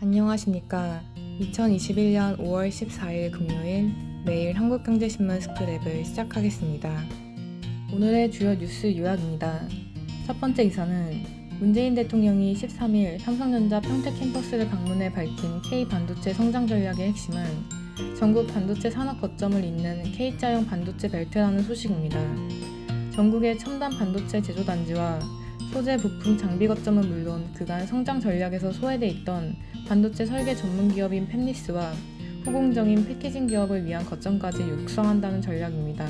안녕하십니까. 2021년 5월 14일 금요일 매일 한국경제신문 스크랩을 시작하겠습니다. 오늘의 주요 뉴스 요약입니다. 첫 번째 기사는 문재인 대통령이 13일 삼성전자 평택 캠퍼스를 방문해 밝힌 K 반도체 성장 전략의 핵심은 전국 반도체 산업 거점을 잇는 K자형 반도체 벨트라는 소식입니다. 전국의 첨단 반도체 제조 단지와 소재 부품 장비 거점은 물론 그간 성장 전략에서 소외돼 있던 반도체 설계 전문 기업인 팹리스와 후공정인 패키징 기업을 위한 거점까지 육성한다는 전략입니다.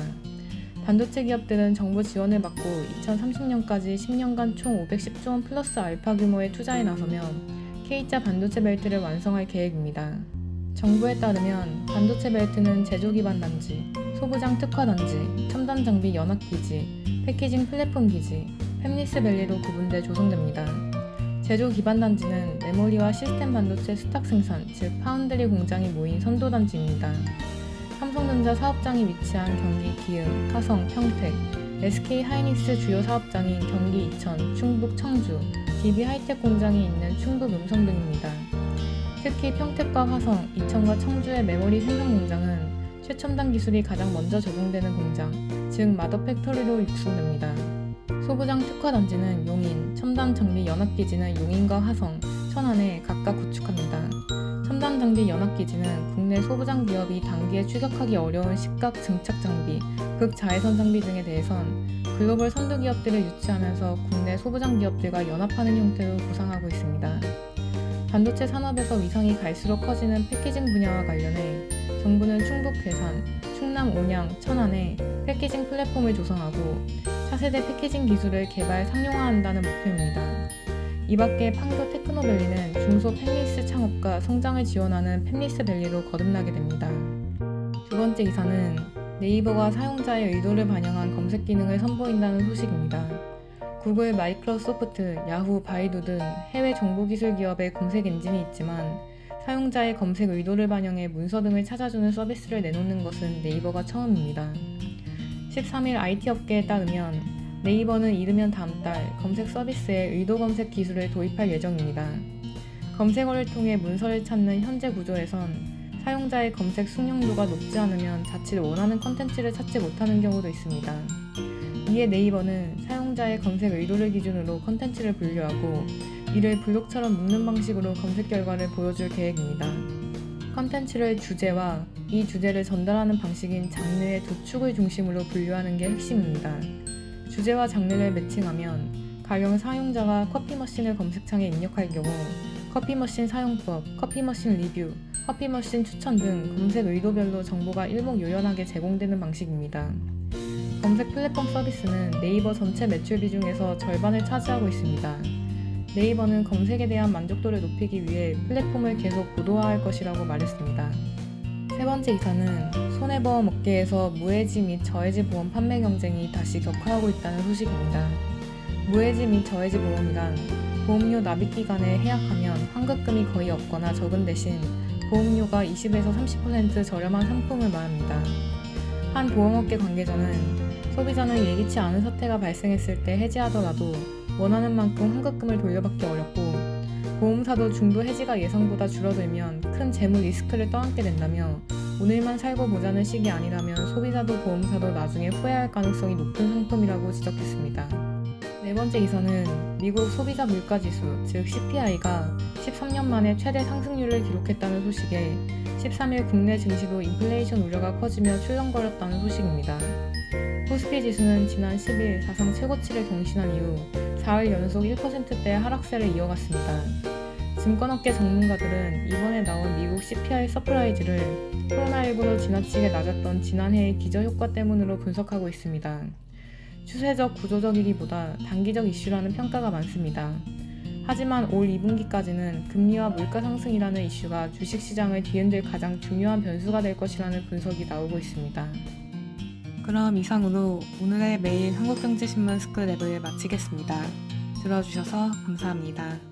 반도체 기업들은 정부 지원을 받고 2030년까지 10년간 총 510조 원 플러스 알파 규모의 투자에 나서며 K자 반도체 벨트를 완성할 계획입니다. 정부에 따르면 반도체 벨트는 제조 기반 단지, 소부장 특화 단지, 첨단 장비 연합 기지, 패키징 플랫폼 기지, 팹리스 밸리로 구분돼 조성됩니다. 제조 기반 단지는 메모리와 시스템 반도체 수탁 생산, 즉 파운드리 공장이 모인 선도 단지입니다. 삼성전자 사업장이 위치한 경기 기흥, 화성, 평택, SK 하이닉스 주요 사업장인 경기 이천, 충북 청주, DB 하이텍 공장이 있는 충북 음성 등입니다. 특히 평택과 화성, 이천과 청주의 메모리 생산 공장은 최첨단 기술이 가장 먼저 적용되는 공장, 즉 마더 팩토리로 육성됩니다. 소부장 특화 단지는 용인, 첨단 장비 연합기지는 용인과 화성, 천안에 각각 구축합니다. 첨단 장비 연합기지는 국내 소부장 기업이 단기에 추격하기 어려운 식각 증착 장비, 극자외선 장비 등에 대해선 글로벌 선두 기업들을 유치하면서 국내 소부장 기업들과 연합하는 형태로 구상하고 있습니다. 반도체 산업에서 위상이 갈수록 커지는 패키징 분야와 관련해 정부는 충북 괴산, 충남 온양, 천안에 패키징 플랫폼을 조성하고 차세대 패키징 기술을 개발 상용화한다는 목표입니다. 이 밖에 판교 테크노밸리는 중소 펜리스 창업과 성장을 지원하는 펜리스 밸리로 거듭나게 됩니다. 두 번째 기사는 네이버가 사용자의 의도를 반영한 검색 기능을 선보인다는 소식입니다. 구글, 마이크로소프트, 야후, 바이두 등 해외 정보기술 기업의 검색 엔진이 있지만 사용자의 검색 의도를 반영해 문서 등을 찾아주는 서비스를 내놓는 것은 네이버가 처음입니다. 13일 IT 업계에 따르면 네이버는 이르면 다음 달 검색 서비스에 의도 검색 기술을 도입할 예정입니다. 검색어를 통해 문서를 찾는 현재 구조에선 사용자의 검색 숙련도가 높지 않으면 자칫 원하는 컨텐츠를 찾지 못하는 경우도 있습니다. 이에 네이버는 사용자의 검색 의도를 기준으로 컨텐츠를 분류하고 이를 블록처럼 묶는 방식으로 검색 결과를 보여줄 계획입니다. 컨텐츠를 주제와 이 주제를 전달하는 방식인 장르의 두 축을 중심으로 분류하는 게 핵심입니다. 주제와 장르를 매칭하면 가령 사용자가 커피 머신을 검색창에 입력할 경우 커피 머신 사용법, 커피 머신 리뷰, 커피 머신 추천 등 검색 의도별로 정보가 일목요연하게 제공되는 방식입니다. 검색 플랫폼 서비스는 네이버 전체 매출 비중에서 절반을 차지하고 있습니다. 네이버는 검색에 대한 만족도를 높이기 위해 플랫폼을 계속 고도화할 것이라고 말했습니다. 세 번째 기사는 손해보험 업계에서 무해지 및 저해지 보험 판매 경쟁이 다시 격화하고 있다는 소식입니다. 무해지 및 저해지 보험이란 보험료 납입 기간에 해약하면 환급금이 거의 없거나 적은 대신 보험료가 20에서 30% 저렴한 상품을 말합니다. 한 보험업계 관계자는 소비자는 예기치 않은 사태가 발생했을 때 해지하더라도 원하는 만큼 환급금을 돌려받기 어렵고 보험사도 중도 해지가 예상보다 줄어들면 큰 재무 리스크를 떠안게 된다며 오늘만 살고 보자는 식이 아니라면 소비자도 보험사도 나중에 후회할 가능성이 높은 상품이라고 지적했습니다. 네 번째 기사는 미국 소비자 물가 지수, 즉 CPI가 13년 만에 최대 상승률을 기록했다는 소식에 13일 국내 증시도 인플레이션 우려가 커지며 출렁거렸다는 소식입니다. 코스피 지수는 지난 10일 사상 최고치를 경신한 이후 4일 연속 1%대 하락세를 이어갔습니다. 증권업계 전문가들은 이번에 나온 미국 CPI 서프라이즈를 코로나19로 지나치게 낮았던 지난해의 기저효과 때문으로 분석하고 있습니다. 추세적 구조적이기보다 단기적 이슈라는 평가가 많습니다. 하지만 올 2분기까지는 금리와 물가 상승이라는 이슈가 주식시장을 뒤흔들 가장 중요한 변수가 될 것이라는 분석이 나오고 있습니다. 그럼 이상으로 오늘의 매일 한국경제신문 스크랩을 마치겠습니다. 들어주셔서 감사합니다.